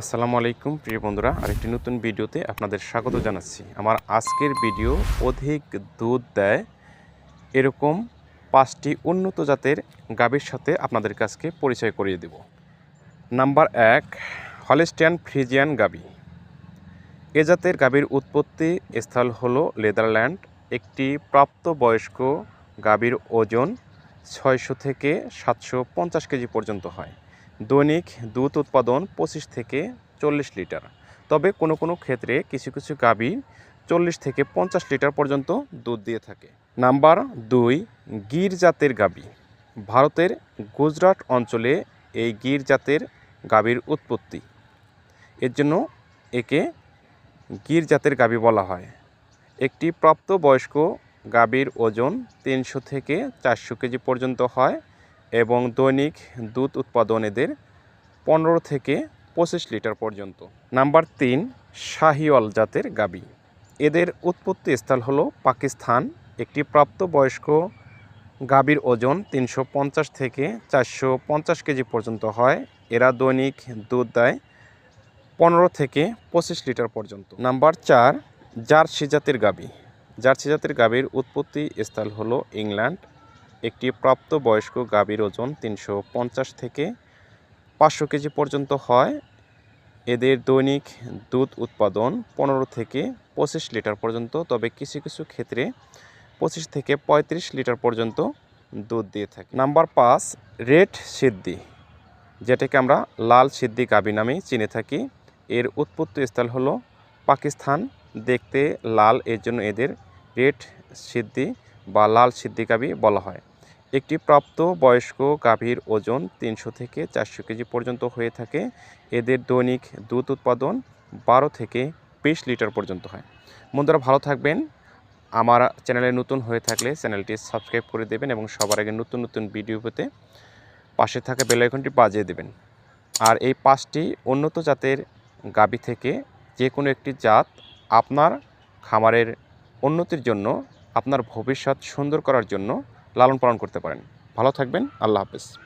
আসসালামু আলাইকুম, প্রিয় বন্ধুরা। আরেকটি নতুন ভিডিওতে আপনাদের স্বাগত জানাচ্ছি। আমার আজকের ভিডিও অধিক দুধ দেয় এরকম পাঁচটি উন্নত জাতের গাভীর সাথে আপনাদের কাছকে পরিচয় করিয়ে দেব। নাম্বার এক, হলেস্টিয়ান ফ্রিজিয়ান গাভী। এ জাতের গাভীর উৎপত্তি স্থল হলো নেদারল্যান্ড। একটি প্রাপ্তবয়স্ক গাভীর ওজন ছয়শো থেকে সাতশো পঞ্চাশ কেজি পর্যন্ত হয়। দৈনিক দুধ উৎপাদন পঁচিশ থেকে চল্লিশ লিটার। তবে কোনো কোনো ক্ষেত্রে কিছু কিছু গাভী চল্লিশ থেকে পঞ্চাশ লিটার পর্যন্ত দুধ দিয়ে থাকে। নাম্বার দুই, গির জাতের গাভী। ভারতের গুজরাট অঞ্চলে এই গির জাতের গাভীর উৎপত্তি। এর জন্য একে গির জাতের গাভী বলা হয়। একটি প্রাপ্তবয়স্ক গাভীর ওজন তিনশো থেকে চারশো কেজি পর্যন্ত হয়। এবং দৈনিক দুধ উৎপাদন এদের পনেরো থেকে পঁচিশ লিটার পর্যন্ত। নাম্বার তিন, শাহিওয়াল জাতের গাবি। এদের উৎপত্তি স্থল হলো পাকিস্তান। একটি প্রাপ্তবয়স্ক গাভীর ওজন তিনশো পঞ্চাশ থেকে চারশো পঞ্চাশ কেজি পর্যন্ত হয়। এরা দৈনিক দুধ দেয় পনেরো থেকে পঁচিশ লিটার পর্যন্ত। নাম্বার চার, জার্সি জাতের গাভী জার্সি জাতের গাভীর উৎপত্তি স্থল হলো ইংল্যান্ড। একটি প্রাপ্তবয়স্ক গাভীর ওজন তিনশো পঞ্চাশ থেকে পাঁচশো কেজি পর্যন্ত হয়। এদের দৈনিক দুধ উৎপাদন পনেরো থেকে পঁচিশ লিটার পর্যন্ত, তবে কিছু কিছু ক্ষেত্রে পঁচিশ থেকে পঁয়ত্রিশ লিটার পর্যন্ত দুধ দিয়ে থাকে। নাম্বার পাঁচ, রেড সিদ্ধি, যেটাকে আমরা লাল সিদ্ধি গাভী নামেই চিনে থাকি। এর উৎপত্তি স্থল হলো পাকিস্তান। দেখতে লাল, এর জন্য এদের রেড সিদ্ধি বা লাল সিদ্ধি গাভী বলা হয়। একটি প্রাপ্ত বয়স্ক গাভীর ওজন তিনশো থেকে চারশো কেজি পর্যন্ত হয়ে থাকে। এদের দৈনিক দুধ উৎপাদন বারো থেকে বিশ লিটার পর্যন্ত হয়। বন্ধুরা, ভালো থাকবেন। আমার চ্যানেলে নতুন হয়ে থাকলে চ্যানেলটি সাবস্ক্রাইব করে দেবেন এবং সবার আগে নতুন নতুন ভিডিও পেতে পাশে থাকা বেল আইকনটি বাজিয়ে দেবেন। আর এই পাঁচটি উন্নত জাতের গাভী থেকে যে কোনো একটি জাত আপনার খামারের উন্নতির জন্য, আপনার ভবিষ্যৎ সুন্দর করার জন্য লালন পালন করতে পারেন। ভালো থাকবেন আল্লাহ হাফেজ।